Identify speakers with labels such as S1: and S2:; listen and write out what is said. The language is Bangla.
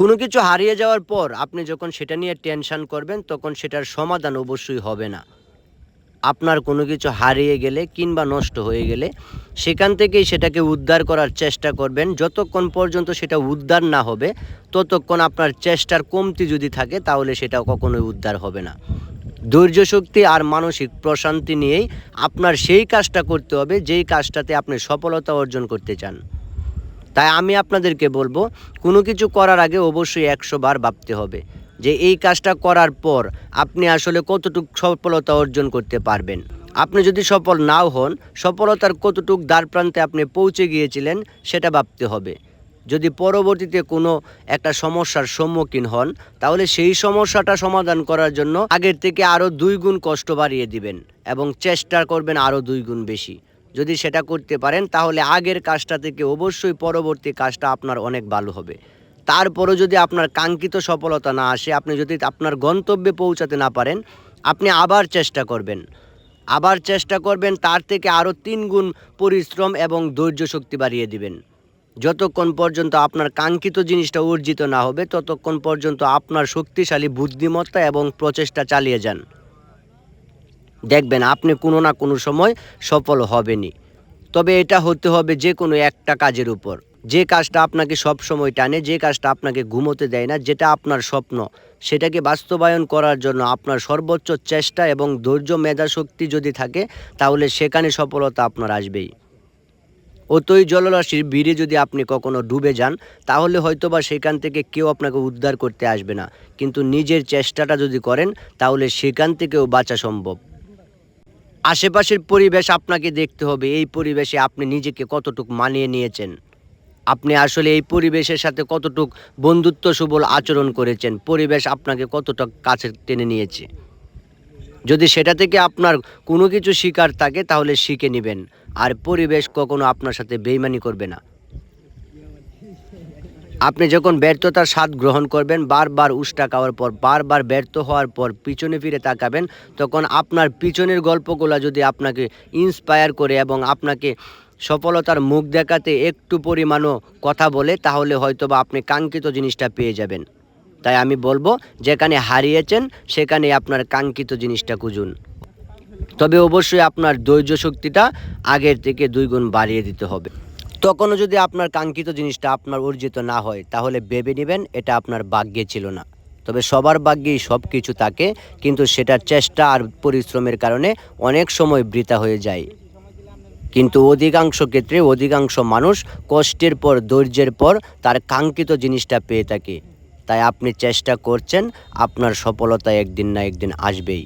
S1: কোনো কিছু হারিয়ে যাওয়ার পর আপনি যখন সেটা নিয়ে টেনশান করবেন, তখন সেটার সমাধান অবশ্যই হবে না। আপনার কোনো কিছু হারিয়ে গেলে কিংবা নষ্ট হয়ে গেলে সেখান থেকেই সেটাকে উদ্ধার করার চেষ্টা করবেন। যতক্ষণ পর্যন্ত সেটা উদ্ধার না হবে, ততক্ষণ আপনার চেষ্টার কমতি যদি থাকে, তাহলে সেটা কখনোই উদ্ধার হবে না। ধৈর্য শক্তি আর মানসিক প্রশান্তি নিয়েই আপনার সেই কাজটা করতে হবে, যেই কাজটাতে আপনি সফলতা অর্জন করতে চান। তাই আমি আপনাদেরকে বলব, কোনো কিছু করার আগে অবশ্যই একশো বার ভাবতে হবে যে এই কাজটা করার পর আপনি আসলে কতটুকু সফলতা অর্জন করতে পারবেন। আপনি যদি সফল নাও হন, সফলতার কতটুক দ্বার প্রান্তে আপনি পৌঁছে গিয়েছিলেন সেটা ভাবতে হবে। যদি পরবর্তীতে কোনো একটা সমস্যার সম্মুখীন হন, তাহলে সেই সমস্যাটা সমাধান করার জন্য আগের থেকে আরও দুই গুণ কষ্ট বাড়িয়ে দিবেন এবং চেষ্টা করবেন আরও দুই গুণ বেশি। যদি সেটা করতে পারেন, তাহলে আগের কাজটা থেকে অবশ্যই পরবর্তী কাজটা আপনার অনেক ভালো হবে। তারপরও যদি আপনার কাঙ্ক্ষিত সফলতা না আসে, আপনি যদি আপনার গন্তব্যে পৌঁছাতে না পারেন, আপনি আবার চেষ্টা করবেন। আবার চেষ্টা করবেন, তার থেকে আরও তিন গুণ পরিশ্রম এবং ধৈর্য শক্তি বাড়িয়ে দিবেন। যতক্ষণ পর্যন্ত আপনার কাঙ্ক্ষিত জিনিসটা অর্জিত না হবে, ততক্ষণ পর্যন্ত আপনার শক্তিশালী বুদ্ধিমত্তা এবং প্রচেষ্টা চালিয়ে যান। দেখবেন আপনি কোনো না কোনো সময় সফল হবেনি তবে এটা হতে হবে যে কোনো একটা কাজের উপর। যে কাজটা আপনাকে সব সময় টানে, যে কাজটা আপনাকে ঘুমোতে দেয় না, যেটা আপনার স্বপ্ন, সেটাকে বাস্তবায়ন করার জন্য আপনার সর্বোচ্চ চেষ্টা এবং ধৈর্য মেধা শক্তি যদি থাকে, তাহলে সেখানে সফলতা আপনার আসবেই। অতই জলরাশির ভিড়ে যদি আপনি কখনো ডুবে যান, তাহলে হয়তোবা সেখান থেকে কেউ আপনাকে উদ্ধার করতে আসবে না। কিন্তু নিজের চেষ্টাটা যদি করেন, তাহলে সেখান থেকেও বাঁচা সম্ভব। আশেপাশের পরিবেশ আপনাকে দেখতে হবে, এই পরিবেশে আপনি নিজেকে কতটুক মানিয়ে নিয়েছেন। আপনি আসলে এই পরিবেশের সাথে কতটুক বন্ধুত্ব সুবল আচরণ করেছেন, পরিবেশ আপনাকে কতটা কাছে টেনে নিয়েছে। যদি সেটা থেকে আপনার কোনো কিছু শিকার থাকে, তাহলে শিখে নেবেন। আর পরিবেশ কখনো আপনার সাথে বেইমানি করবে না। আপনি যখন ব্যর্থতার স্বাদ গ্রহণ করবেন, বারবার উষ্টা খাওয়ার পর, বারবার ব্যর্থ হওয়ার পর পিছনে ফিরে তাকাবেন, তখন আপনার পিছনের গল্পগুলো যদি আপনাকে ইন্সপায়ার করে এবং আপনাকে সফলতার মুখ দেখাতে একটু পরিমাণও কথা বলে, তাহলে হয়তোবা আপনি কাঙ্ক্ষিত জিনিসটা পেয়ে যাবেন। তাই আমি বলব, যেখানে হারিয়েছেন সেখানে আপনার কাঙ্ক্ষিত জিনিসটা খুঁজুন। তবে অবশ্যই আপনার ধৈর্য শক্তিটা আগের থেকে দুই গুণ বাড়িয়ে দিতে হবে। তখনও যদি আপনার কাঙ্ক্ষিত জিনিসটা আপনার অর্জিত না হয়, তাহলে ভেবে নেবেন এটা আপনার ভাগ্যে ছিল না। তবে সবার ভাগ্যেই সব কিছু থাকে, কিন্তু সেটার চেষ্টা আর পরিশ্রমের কারণে অনেক সময় বৃথা হয়ে যায়। কিন্তু অধিকাংশ ক্ষেত্রে অধিকাংশ মানুষ কষ্টের পর, ধৈর্যের পর তার কাঙ্ক্ষিত জিনিসটা পেয়ে থাকে। তাই আপনি চেষ্টা করছেন, আপনার সফলতা একদিন না একদিন আসবেই।